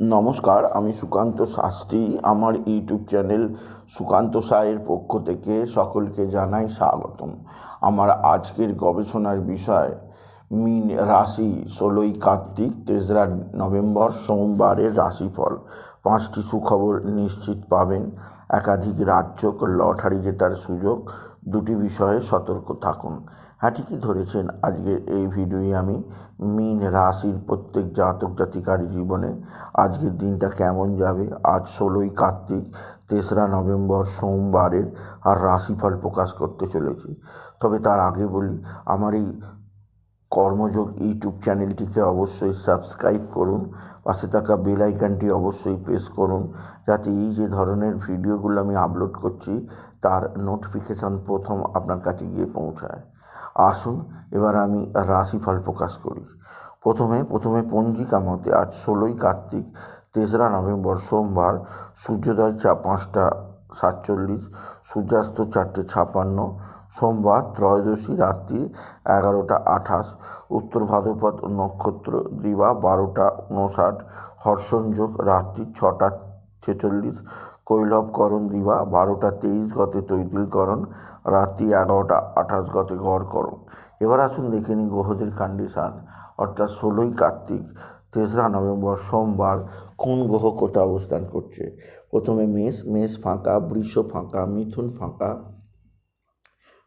নমস্কার, আমি সুকান্ত শাস্ত্রী। আমার ইউটিউব চ্যানেল সুকান্ত সায়ের পক্ষ থেকে সকলকে জানাই স্বাগতম। আমার আজকের গবেষণার বিষয়, মিন রাশি ষোলোই কার্তিক, তেসরা নভেম্বর, সোমবারের রাশিফল। পাঁচটি সুখবর নিশ্চিত পাবেন। একাধিক রাজ্য লটারি জেতার সুযোগ। দুটি বিষয়ে সতর্ক থাকুন। হ্যাঁ ঠিকই ধরেছেন। আজকের এই ভিডিওয়ে আমি মিন রাশির প্রত্যেক জাতক জাতিকার জীবনে আজকের দিনটা কেমন যাবে? আজ ষোলোই কার্তিক, তেসরা নভেম্বর সোমবারের আর রাশিফল প্রকাশ করতে চলেছি। তবে তার আগে বলি, আমার এই কর্মযোগ ইউটিউব চ্যানেলটিকে অবশ্যই সাবস্ক্রাইব করুন, পাশে থাকা বেল আইকনটি অবশ্যই প্রেস করুন, যাতে এই যে ধরনের ভিডিওগুলো আমি আপলোড করছি, তার নোটিফিকেশান প্রথম আপনার কাছে গিয়ে পৌঁছায়। আসুন, এবার আমি রাশিফল প্রকাশ করি। প্রথমে প্রথমে পঞ্জিকা মতে আজ ষোলোই কার্তিক, তেসরা নভেম্বর সোমবার, সূর্যোদয় চা পাঁচটা সাতচল্লিশ, সূর্যাস্ত চারটে ছাপান্ন, সোমবার ত্রয়োদশী রাত্রি এগারোটা আঠাশ, উত্তর ভাদ্রপদ নক্ষত্র দিবা বারোটা উনষাট হর্ষণযোগ রাত্রি ছটা ছেচল্লিশ কৈলবকরণ দিবা, বারোটা তেইশ গতে তৈতিলকরণ, রাত্রি এগারোটা আঠাশ গতে গড়করণ। এবার আসুন দেখে নিই গ্রহদের কন্ডিশান অর্থাৎ ষোলোই কার্তিক, তেসরা নভেম্বর, সোমবার কোন গ্রহ কোথা অবস্থান করছে? প্রথমে মেষ মেষ ফাঁকা, বৃষ ফাঁকা, মিথুন ফাঁকা,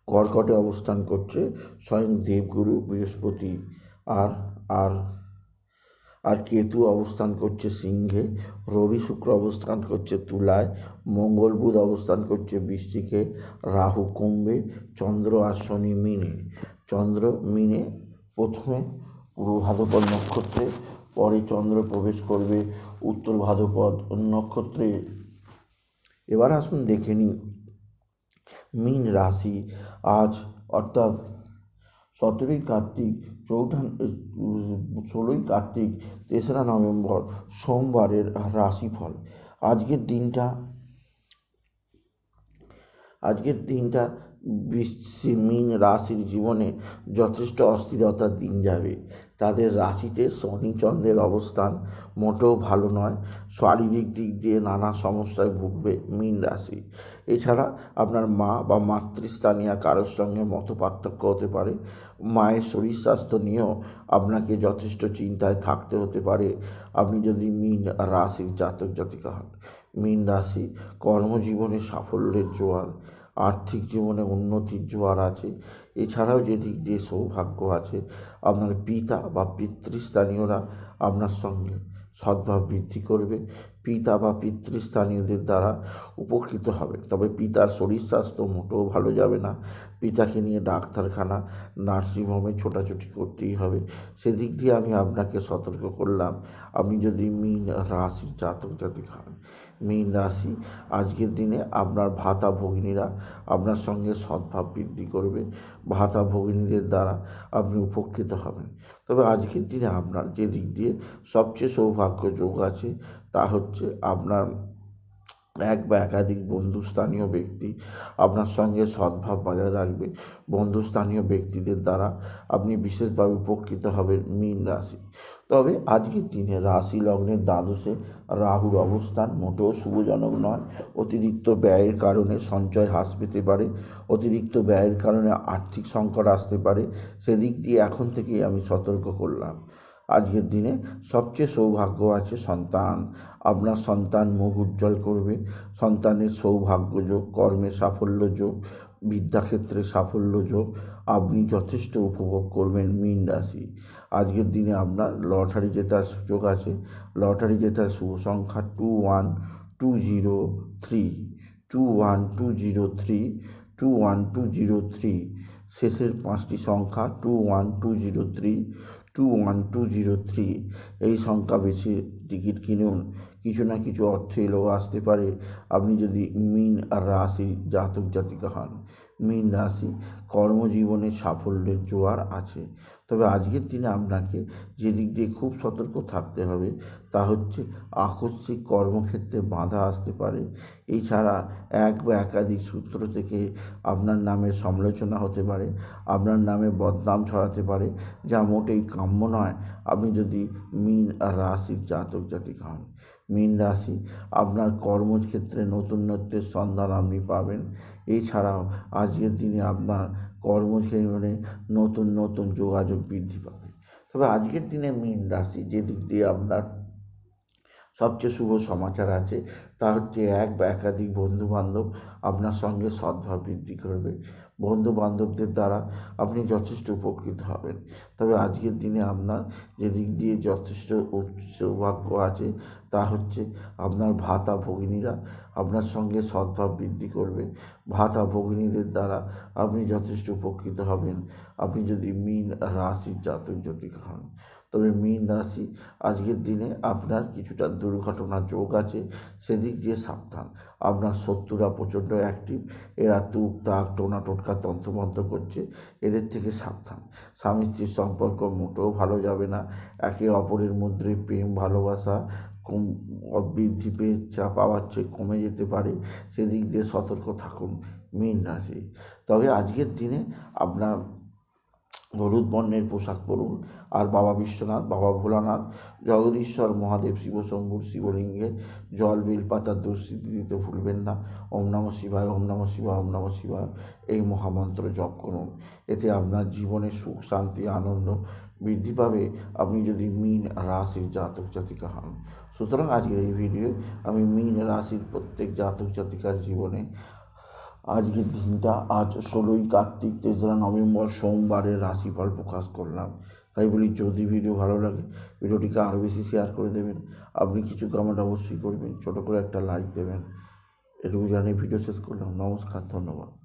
কর্কটে অবস্থান করছে, স্বয়ং দেবগুরু, বৃহস্পতি, আর আর আর কেতু অবস্থান করছে সিংহে, রবি শুক্র অবস্থান করছে তুলায়, মঙ্গল বুধ অবস্থান করছে বৃশ্চিকে, রাহু কুম্ভে, চন্দ্র আর শনি মিনে। চন্দ্র মিনে প্রথমে পূর্ব ভাদ্রপদ নক্ষত্রে, পরে চন্দ্র প্রবেশ করবে উত্তর ভাদ্রপদ নক্ষত্রে। এবার আসুন দেখে নিই। মীন রাশি আজ অর্থাৎ সতেরোই কার্তিক চৌঠা ষোলোই কার্তিক তেসরা নভেম্বর সোমবারের রাশিফল। আজকের দিনটা আজকের দিনটা বৃশ্চিক মীন রাশির জীবনে যথেষ্ট অস্থিরতার দিন যাবে। তাদের রাশিতে শনি চন্দ্রের অবস্থান মোটেও ভালো নয়। শারীরিক দিক দিয়ে নানা সমস্যায় ভুগবে মীন রাশি। এছাড়া আপনার মা বা মাতৃস্থানীয় কারোর সঙ্গে মত পার্থক্য হতে পারে। মায়ের শরীর স্বাস্থ্য নিয়েও আপনাকে যথেষ্ট চিন্তায় থাকতে হতে পারে। আপনি যদি মীন রাশির জাতক জাতিকা হন, মীন রাশি কর্মজীবনে সাফল্যের জোয়ার। আর্থিক জীবনে উন্নতির জোয়ার আছে। এছাড়াও যেদিক দিয়ে সৌভাগ্য আছে, আপনার পিতা বা পিতৃস্থানীয়রা আপনার সঙ্গে সদ্ভাব বৃদ্ধি করবে। পিতা বা পিতৃস্থানীয়দের দ্বারা উপকৃত হবে। তবে পিতার শরীর স্বাস্থ্য মোটেও ভালো যাবে না। পিতাকে নিয়ে ডাক্তারখানা, নার্সিংহোমে ছোটাছুটি করতেই হবে। সেদিক দিয়ে আমি আপনাকে সতর্ক করলাম। আপনি যদি মিন রাশির জাতক জাতিক হন, মীন রাশি, আজকের দিনে আপনার ভাতা ভগিনীরা আপনার সঙ্গে সদ্ভাব বৃদ্ধি করবে। ভাতা ভগিনীদের দ্বারা আপনি উপকৃত হবেন। তবে আজকের দিনে আপনার যে দিক দিয়ে সবচেয়ে সৌভাগ্য যোগ আছে, তা হচ্ছে আপনার এক বা একাধিক বন্ধুস্থানীয় ব্যক্তি আপনার সঙ্গে সদ্ভাব বজায় রাখবে। বন্ধুস্থানীয় ব্যক্তিদের দ্বারা আপনি বিশেষভাবে উপকৃত হবেন মীন রাশি। তবে আজকের দিনে রাশি লগ্নের দ্বাদশে রাহুর অবস্থান মোটেও শুভজনক নয়। অতিরিক্ত ব্যয়ের কারণে সঞ্চয় হ্রাস পেতে পারে। অতিরিক্ত ব্যয়ের কারণে আর্থিক সংকট আসতে পারে। সেদিক দিয়ে এখন থেকেই আমি সতর্ক করলাম। আজকের দিনে সবচেয়ে সৌভাগ্য আছে সন্তান। আপনার সন্তান মুখ উজ্জ্বল করবে। সন্তানের সৌভাগ্য যোগ কর্মে সাফল্য যোগ বিদ্যাক্ষেত্রে সাফল্য যোগ। আপনি যথেষ্ট উপভোগ করবেন মীন রাশি। আজকের দিনে আপনার লটারি জেতার সুযোগ আছে। লটারি জেতার শুভ সংখ্যা two one two zero three. Two one two zero three, two one two zero three. শেষের পাঁচটি সংখ্যা two one two zero three. Two one two zero three এই সংখ্যা বেশি টিকিট কিনুন। কিছু না কিছু অর্থ এলেও আসতে পারে। আপনি যদি মিন রাশি জাতক জাতিকা হন, মীন রাশি কর্মজীবনে সাফল্যের জোয়ার আছে। তবে আজকের দিনে আপনাকে যে দিক দিয়ে খুব সতর্ক থাকতে হবে, তা হচ্ছে আকস্মিক কর্মক্ষেত্রে বাধা আসতে পারে। এছাড়া এক বা একাধিক সূত্র থেকে আপনার নামে সমালোচনা হতে পারে, আপনার নামে বদনাম ছড়াতে পারে, যা মোটেই কাম্য নয়। আপনি যদি মীন রাশির জাতক জাতিকা হন মীন রাশি, আপনার কর্মক্ষেত্রে নতুনত্বের সন্ধান আপনি পাবেন। এছাড়াও আজকের দিনে আপনার কর্মজীবনে নতুন নতুন যোগাযোগ বৃদ্ধি পাবে। তবে আজকের দিনে মীন রাশি, যে দিক দিয়ে আপনার সবচেয়ে শুভ সমাচার আছে, তা হচ্ছে এক বা একাধিক বন্ধু বান্ধব আপনার সঙ্গে সদ্ভাব বৃদ্ধি করবে। বন্ধু বান্ধবদের দ্বারা আপনি যথেষ্ট উপকৃত হবেন। তবে আজকের দিনে আপনার যে দিক দিয়ে যথেষ্ট সৌভাগ্য আছে, তা হচ্ছে আপনার ভাতা ভগিনীরা আপনার সঙ্গে সদ্ভাব বৃদ্ধি করবে। ভাতা ভগিনীদের দ্বারা আপনি যথেষ্ট উপকৃত হবেন। আপনি যদি মীন রাশির জাতক জাতিক হন, তবে মীন রাশি আজকের দিনে আপনার কিছুটা দুর্ঘটনার যোগ আছে। সেদিক দিয়ে সাবধান। আপনার শত্রুরা প্রচণ্ড অ্যাক্টিভ এরা তুক তাক, টোনা টোটকা, তন্ত্রমন্ত্র করছে। এদের থেকে সাবধান। স্বামী স্ত্রীর সম্পর্ক মোটেও ভালো যাবে না। একে অপরের মধ্যে প্রেম, ভালোবাসা কম বৃদ্ধি পেয়ে চা পাওয়ার চেয়ে কমে যেতে পারে, সেদিক দিয়ে সতর্ক থাকুন মীন রাশি। তবে আজকের দিনে আপনার হলুদ বর্ণের পোশাক পরুন। আর বাবা বিশ্বনাথ, বাবা ভোলানাথ, জগদীশ্বর, মহাদেব শিবশম্ভুর শিবলিঙ্গে জল বেলপাতার দুঃস্থিতি দিতে ভুলবেন না। ওম নম শিবায়, ওম নম শিবায়, ওম নম শিবায়। এই মহামন্ত্র জপ করুন। এতে আপনার জীবনে সুখ, শান্তি, আনন্দ বৃদ্ধি পাবে। আপনি যদি মীন রাশির জাতক জাতিকা হন। সুতরাং আজকের এই ভিডিও আমি মীন রাশির প্রত্যেক জাতক জাতিকার জীবনে আজকের দিনটা আজ ষোলোই কার্তিক, তেসরা নভেম্বর, সোমবারের রাশিফল প্রকাশ করলাম। তাই বলি, যদি ভিডিও ভালো লাগে, ভিডিওটিকে আরও বেশি শেয়ার করে দেবেন। আপনি কিছু কমেন্ট অবশ্যই করবেন, ছোটো করে একটা লাইক দেবেন। এটুকু জানিয়ে ভিডিও শেষ করলাম। নমস্কার, ধন্যবাদ।